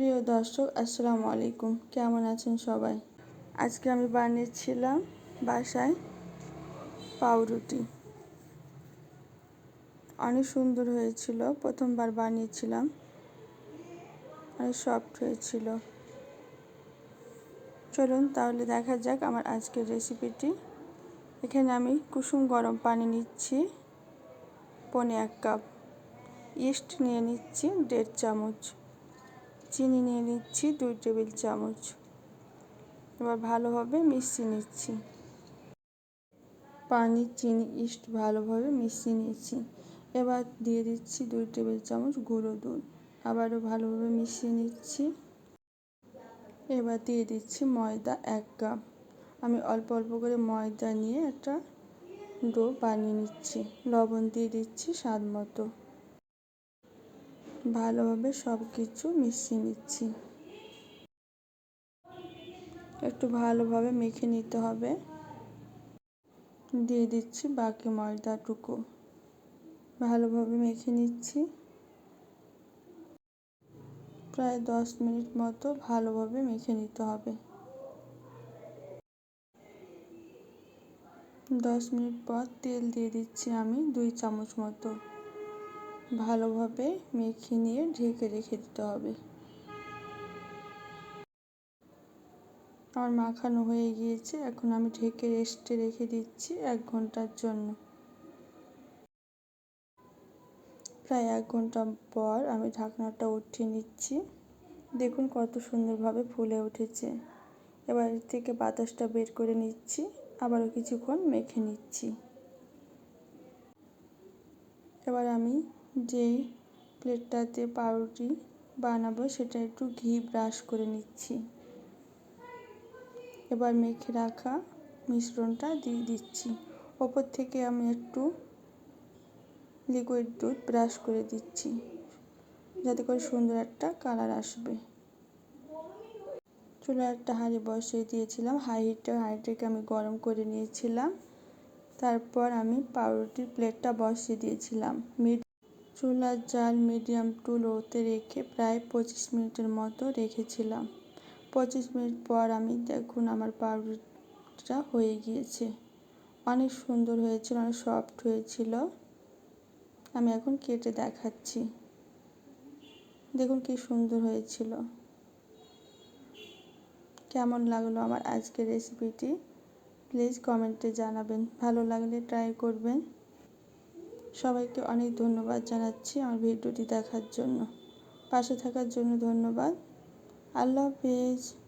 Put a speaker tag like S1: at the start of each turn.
S1: প্রিয় দর্শক, আসসালামু আলাইকুম। কেমন আছেন সবাই? আজকে আমি বানিয়েছিলাম বাসায় পাউরুটি। অনেক সুন্দর হয়েছিল। প্রথমবার বানিয়েছিলাম। অনেক সফট হয়েছিল। চলুন তাহলে দেখা যাক আমার আজকের রেসিপিটি এখানে আমি কুসুম গরম পানি নিচ্ছি, পনে এক কাপ। ইস্ট নিয়ে নিচ্ছি, দেড় চামচ। চিনি নিয়ে নিচ্ছি দুই টেবিল চামচ। এবার ভালোভাবে মিশিয়ে নিচ্ছি। পানি চিনি ইস্ট ভালোভাবে মিশিয়ে নিচ্ছি এবার দিয়ে দিচ্ছি দুই টেবিল চামচ গুঁড়ো দুধ। আবারও ভালোভাবে মিশিয়ে নিচ্ছি। এবার দিয়ে দিচ্ছি ময়দা এক কাপ। আমি অল্প অল্প করে ময়দা নিয়ে একটা ডো বানিয়ে নিচ্ছি। লবণ দিয়ে দিচ্ছি স্বাদ মতো। ভালোভাবে সব কিছু মিশিয়ে নিচ্ছি। একটু ভালোভাবে মেখে নিতে হবে। দিয়ে দিচ্ছি বাকি ময়দাটুকু। ভালোভাবে মেখে নিচ্ছি। প্রায় দশ মিনিট মতো ভালোভাবে মেখে নিতে হবে। দশ মিনিট পর তেল দিয়ে দিচ্ছি আমি দুই চামচ মতো। ভালোভাবে মেখে নিয়ে ঢেকে রেখে দিতে হবে। আমার মাখানো হয়ে গিয়েছে। এখন আমি ঢেকে রেস্টে রেখে দিচ্ছি এক ঘণ্টার জন্য। প্রায় এক ঘণ্টা পর আমি ঢাকনাটা উঠিয়ে নিচ্ছি। দেখুন কত সুন্দরভাবে ফুলে উঠেছে। এবার থেকে বাতাসটা বের করে নিচ্ছি। আবারও কিছুক্ষণ মেখে নিচ্ছি। এবার আমি যেই প্লেটটাতে পাউরুটি বানাবো সেটা একটু ঘি ব্রাশ করে নিচ্ছি। এবার মেখে রাখা মিশ্রণটা দিয়ে দিচ্ছি। ওপর থেকে আমি একটু লিকুইড দুধ ব্রাশ করে দিচ্ছি, যাতে করে সুন্দর একটা কালার আসবে। চুলা একটা হাঁড়ি বসিয়ে দিয়েছিলাম হাই হিটে হাঁড়িটাকে আমি গরম করে নিয়েছিলাম। তারপর আমি পাউরুটির প্লেটটা বসিয়ে দিয়েছিলাম। মিড চুলার জাল মিডিয়াম টু লোতে রেখে প্রায় পঁচিশ মিনিটের মতো রেখেছিলাম। পঁচিশ মিনিট পর আমি দেখুন আমার পাউরুটিটা হয়ে গিয়েছে। অনেক সুন্দর হয়েছিল, অনেক সফট হয়েছিল। আমি এখন কেটে দেখাচ্ছি। দেখুন কি সুন্দর হয়েছিল। কেমন লাগল আমার আজকের রেসিপিটি প্লিজ কমেন্টে জানাবেন। ভালো লাগলে ট্রাই করবেন। সবাইকে অনেক ধন্যবাদ জানাচ্ছি আমার ভিডিওটি দেখার জন্য। পাশে থাকার জন্য ধন্যবাদ। আল্লাহ হাফিজ।